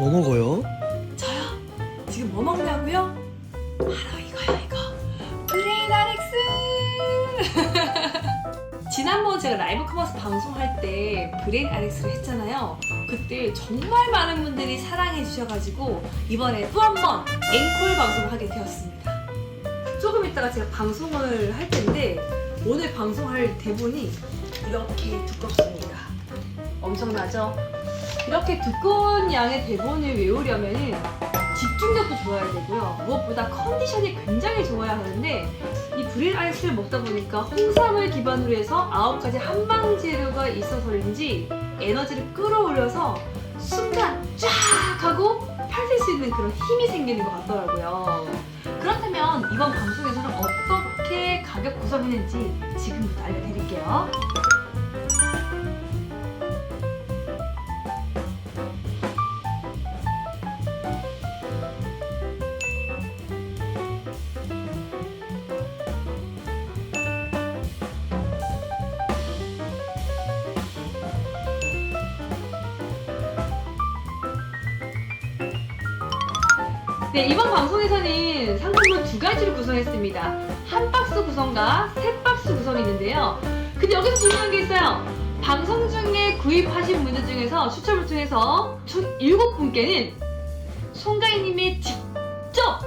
뭐 먹어요? 저요? 지금 뭐 먹냐고요? 바로 이거요 이거 브레인 아렉스 지난번 제가 라이브 커머스 방송할 때 브레인 아렉스를 했잖아요 그때 정말 많은 분들이 사랑해 주셔가지고 이번에 또 한 번 앵콜 방송을 하게 되었습니다 조금 있다가 제가 방송을 할 텐데 오늘 방송할 대본이 이렇게 두껍습니다 엄청나죠? 이렇게 두꺼운 양의 대본을 외우려면은 집중력도 좋아야 되고요. 무엇보다 컨디션이 굉장히 좋아야 하는데 이 브릴 아이스를 먹다 보니까 홍삼을 기반으로 해서 아홉 가지 한방 재료가 있어서인지 에너지를 끌어올려서 순간 쫙 하고 펼칠 수 있는 그런 힘이 생기는 것 같더라고요. 그렇다면 이번 방송에서는 어떻게 가격 구성했는지 지금부터 알려드릴게요. 네, 이번 방송에서는 상품을 두 가지로 구성했습니다. 한 박스 구성과 세 박스 구성이 있는데요. 근데 여기서 중요한 게 있어요. 방송 중에 구입하신 분들 중에서 추첨을 통해서 총 7분께는 송가인님이 직접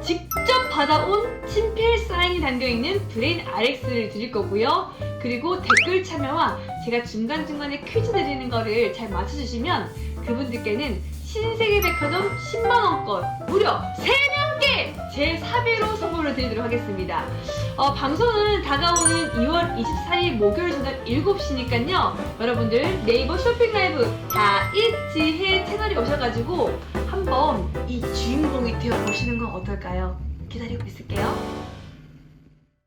직접 받아온 친필 사인이 담겨있는 브레인 RX를 드릴 거고요. 그리고 댓글 참여와 제가 중간중간에 퀴즈 드리는 거를 잘 맞춰주시면 그분들께는 신세계 백화점 10만원권 무려 3명께 제 사비로 선물을 드리도록 하겠습니다. 어, 방송은 다가오는 2월 24일 목요일 저녁 7시니까요. 여러분들 네이버 쇼핑 라이브 다이지혜 채널에 오셔가지고 한번 이 주인공이 되어 보시는 건 어떨까요? 기다리고 있을게요.